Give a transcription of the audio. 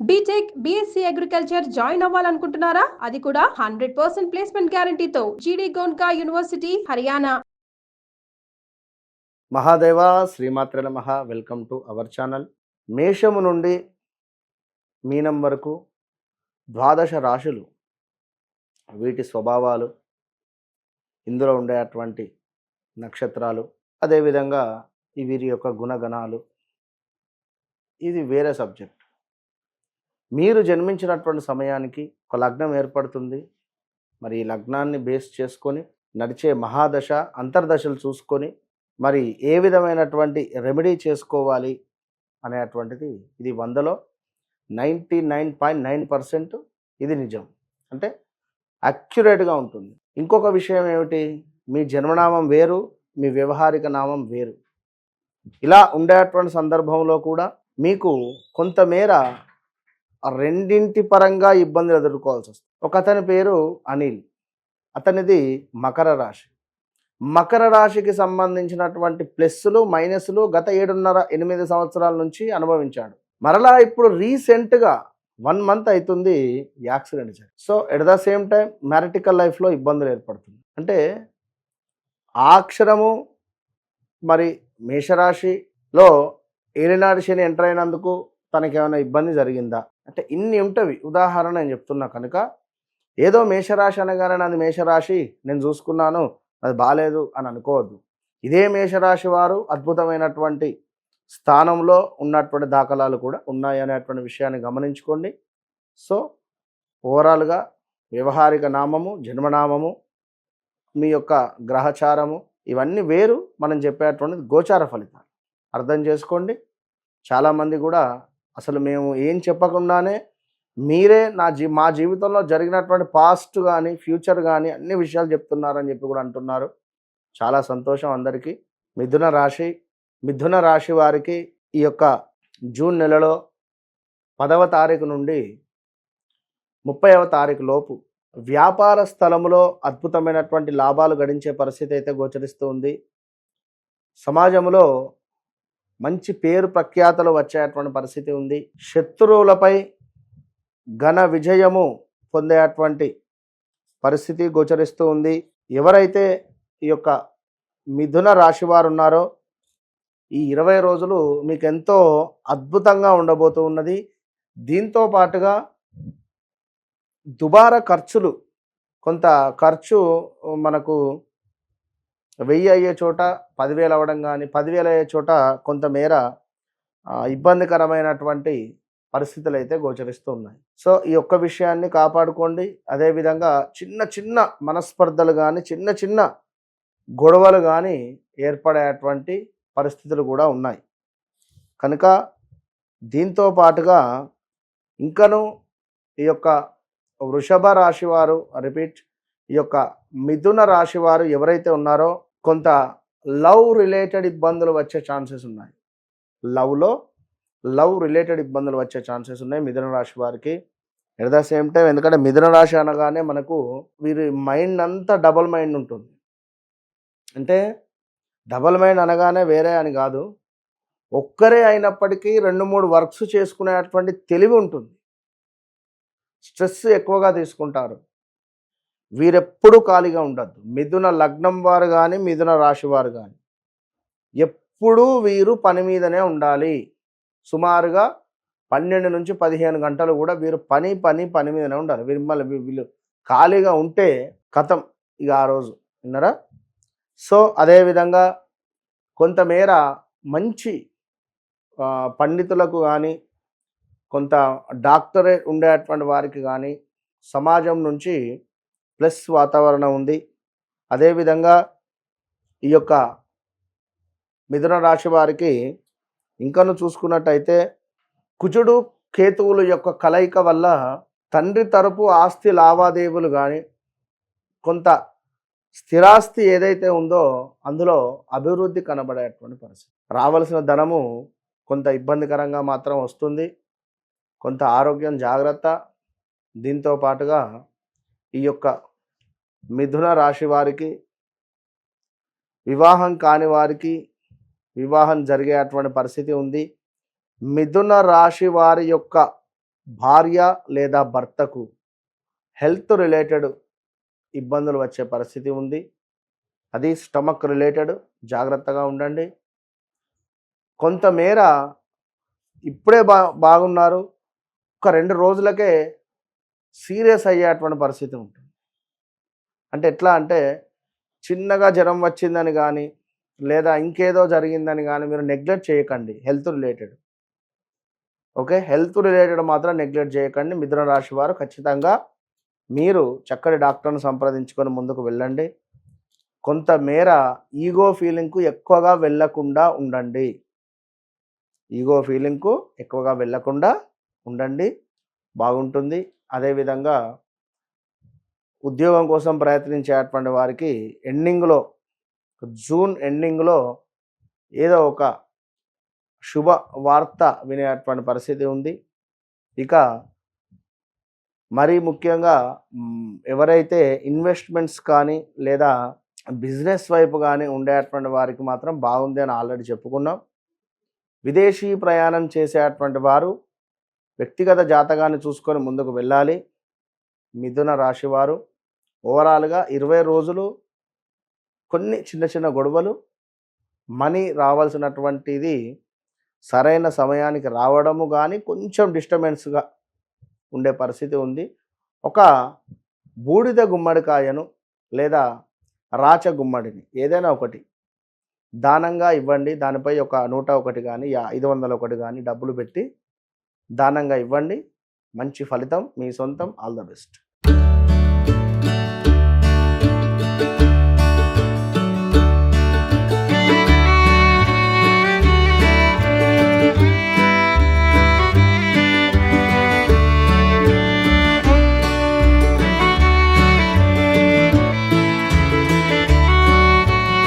B Tech B Sc agriculture join అవ్వాలనుకుంటున్నారా? అది కూడా hundred percent placement గ్యారంటీతో జీడీ గోన్కా యూనివర్సిటీ హర్యానా మహాదేవ శ్రీమాత్రల మహా వెల్కమ్ టు అవర్ ఛానల్ మేషము నుండి మీనం వరకు ద్వాదశ రాశులు వీటి స్వభావాలు ఇందులో ఉండేటువంటి నక్షత్రాలు అదేవిధంగా వీరి యొక్క గుణగణాలు. ఇది వేరే సబ్జెక్ట్ మీరు జన్మించినటువంటి సమయానికి ఒక లగ్నం ఏర్పడుతుంది. మరి ఈ లగ్నాన్ని బేస్ చేసుకొని నడిచే మహాదశ అంతర్దశలు చూసుకొని మరి ఏ విధమైనటువంటి రెమెడీ చేసుకోవాలి అనేటువంటిది ఇది వందలో ninety nine point nine percent ఇది నిజం. అంటే అక్యురేట్గా ఉంటుంది. ఇంకొక విషయం ఏమిటి? మీ జన్మనామం వేరు మీ వ్యవహారిక నామం వేరు. ఇలా ఉండేటువంటి సందర్భంలో కూడా మీకు కొంతమేర రెండింటి పరంగా ఇబ్బందులు ఎదుర్కోవాల్సి వస్తుంది. ఒక అతని పేరు అనిల్ అతనిది మకర రాశి. మకర రాశికి సంబంధించినటువంటి ప్లస్సులు మైనస్లు గత ఏడున్నర ఎనిమిది సంవత్సరాల నుంచి అనుభవించాడు. మరలా ఇప్పుడు రీసెంట్గా వన్ మంత్ అవుతుంది యాక్సిడెంట్ జరిగి so at the same time మ్యారిటికల్ లైఫ్లో ఇబ్బందులు ఏర్పడుతుంది. అంటే ఆక్షరము అక్షరము మరి మేషరాశిలో ఏలినాడు శని ఎంటర్ అయినందుకు తనకి ఏమైనా ఇబ్బంది జరిగిందా? అంటే ఇన్ని ఉంటవి. ఉదాహరణ నేను చెప్తున్నా కనుక ఏదో మేషరాశి అనగానే నాది మేషరాశి నేను చూసుకున్నాను అది బాగాలేదు అని అనుకోవద్దు. ఇదే మేషరాశి వారు అద్భుతమైనటువంటి స్థానంలో ఉన్నటువంటి దాఖలాలు కూడా ఉన్నాయి అనేటువంటి విషయాన్ని గమనించుకోండి. సో ఓవరాల్గా వ్యవహారిక నామము జన్మనామము మీ యొక్క గ్రహచారము ఇవన్నీ వేరు మనం చెప్పేటువంటిది గోచార ఫలితాలు. అర్థం చేసుకోండి. చాలామంది కూడా అసలు మేము ఏం చెప్పకుండానే మీరే నా జీ మా జీవితంలో జరిగినటువంటి పాస్ట్ కానీ ఫ్యూచర్ కానీ అన్ని విషయాలు చెప్తున్నారని చెప్పి కూడా అంటున్నారు. చాలా సంతోషం అందరికీ. మిథున రాశి మిథున రాశి వారికి ఈ యొక్క జూన్ నెలలో పదవ తారీఖు నుండి ముప్పైవ తారీఖు లోపు వ్యాపార స్థలంలో అద్భుతమైనటువంటి లాభాలు గడించే పరిస్థితి అయితే గోచరిస్తూ ఉంది. సమాజంలో మంచి పేరు ప్రఖ్యాతలు వచ్చేటువంటి పరిస్థితి ఉంది. శత్రువులపై ఘన విజయము పొందేటువంటి పరిస్థితి గోచరిస్తూ ఉంది. ఎవరైతే ఈ యొక్క మిథున రాశి వారు ఉన్నారో ఈ ఇరవై రోజులు మీకు ఎంతో అద్భుతంగా ఉండబోతూ ఉన్నది. దీంతో పాటుగా దుబారా ఖర్చులు కొంత ఖర్చు మనకు వెయ్యి అయ్యే చోట పదివేలు అవ్వడం కానీ పదివేలు అయ్యే చోట కొంతమేర ఇబ్బందికరమైనటువంటి పరిస్థితులు అయితే గోచరిస్తూ ఉన్నాయి. సో ఈ ఒక్క విషయాన్ని కాపాడుకోండి. అదేవిధంగా చిన్న చిన్న మనస్పర్ధలు కానీ చిన్న చిన్న గొడవలు కానీ ఏర్పడేటువంటి పరిస్థితులు కూడా ఉన్నాయి. కనుక దీంతో పాటుగా ఇంకను ఈ యొక్క వృషభ రాశి వారు రిపీట్ ఈ యొక్క మిథున రాశి వారు ఎవరైతే ఉన్నారో కొంత లవ్ రిలేటెడ్ ఇబ్బందులు వచ్చే ఛాన్సెస్ ఉన్నాయి. లవ్లో లవ్ రిలేటెడ్ ఇబ్బందులు వచ్చే ఛాన్సెస్ ఉన్నాయి మిథున రాశి వారికి. ఎట్ ద సేమ్ టైం ఎందుకంటే మిథున రాశి అనగానే మనకు వీరి మైండ్ అంతా డబల్ మైండ్ ఉంటుంది. అంటే డబల్ మైండ్ అనగానే వేరే అని కాదు. ఒక్కరే అయినప్పటికీ రెండు మూడు వర్క్స్ చేసుకునేటువంటి తెలివి ఉంటుంది. స్ట్రెస్ ఎక్కువగా తీసుకుంటారు. వీరెప్పుడూ ఖాళీగా ఉండద్దు. మిథున లగ్నం వారు కానీ మిథున రాశి వారు కానీ ఎప్పుడూ వీరు పని మీదనే ఉండాలి. సుమారుగా పన్నెండు నుంచి పదిహేను గంటలు కూడా వీరు పని పని పని మీదనే ఉండాలి. వీరు మళ్ళీ వీళ్ళు ఖాళీగా ఉంటే కథం ఇక ఆ రోజు. విన్నారా? సో అదేవిధంగా కొంతమేర మంచి పండితులకు కానీ కొంత డాక్టరేట్ ఉండేటువంటి వారికి కానీ సమాజం నుంచి ప్లస్ వాతావరణం ఉంది. అదేవిధంగా ఈ యొక్క మిథున రాశి వారికి ఇంకను చూసుకున్నట్టయితే కుజుడు కేతువుల యొక్క కలయిక వల్ల తండ్రి తరపు ఆస్తి లావాదేవీలు కానీ కొంత స్థిరాస్తి ఏదైతే ఉందో అందులో అభివృద్ధి కనబడేటువంటి పరిస్థితి. రావలసిన ధనము కొంత ఇబ్బందికరంగా మాత్రం వస్తుంది. కొంత ఆరోగ్యం జాగ్రత్త. దీంతో పాటుగా ఈ యొక్క మిథున రాశి వారికి వివాహం కాని వారికి వివాహం జరిగేటువంటి పరిస్థితి ఉంది. మిథున రాశి వారి యొక్క భార్య లేదా భర్తకు హెల్త్ రిలేటెడ్ ఇబ్బందులు వచ్చే పరిస్థితి ఉంది. అది స్టమక్ రిలేటెడ్ జాగ్రత్తగా ఉండండి. కొంతమేర ఇప్పుడే బా బాగున్నారు. ఒక రెండు రోజులకే సీరియస్ అయ్యేటువంటి పరిస్థితి ఉంటుంది. అంటే ఎట్లా అంటే చిన్నగా జ్వరం వచ్చిందని కానీ లేదా ఇంకేదో జరిగిందని కానీ మీరు నెగ్లెక్ట్ చేయకండి health related okay health related మాత్రం నెగ్లెక్ట్ చేయకండి. మిథున రాశి వారు ఖచ్చితంగా మీరు చక్కటి డాక్టర్ను సంప్రదించుకొని ముందుకు వెళ్ళండి. కొంతమేర ఈగో ఫీలింగ్కు ఎక్కువగా వెళ్ళకుండా ఉండండి. ఈగో ఫీలింగ్కు ఎక్కువగా వెళ్ళకుండా ఉండండి. బాగుంటుంది. అదేవిధంగా ఉద్యోగం కోసం ప్రయత్నించేటువంటి వారికి ఎండింగ్లో జూన్ ఎండింగ్లో ఏదో ఒక శుభ వార్త వినేటువంటి పరిస్థితి ఉంది. ఇక మరీ ముఖ్యంగా ఎవరైతే ఇన్వెస్ట్మెంట్స్ కానీ లేదా బిజినెస్ వైపు కానీ ఉండేటువంటి వారికి మాత్రం బాగుంది అని ఆల్రెడీ చెప్పుకున్నాం. విదేశీ ప్రయాణం చేసేటువంటి వారు వ్యక్తిగత జాతకాన్ని చూసుకొని ముందుకు వెళ్ళాలి. మిథున రాశివారు ఓవరాల్గా ఇరవై రోజులు కొన్ని చిన్న చిన్న గొడవలు మనీ రావాల్సినటువంటిది సరైన సమయానికి రావడము కానీ కొంచెం డిస్టర్బెన్స్గా ఉండే పరిస్థితి ఉంది. ఒక బూడిద గుమ్మడికాయను లేదా రాచ గుమ్మడిని ఏదైనా ఒకటి దానంగా ఇవ్వండి. దానిపై ఒక నూట ఒకటి కానీ ఐదు వందల ఒకటి కానీ డబ్బులు పెట్టి దానంగా ఇవ్వండి. మంచి ఫలితం మీ సొంతం. All the best.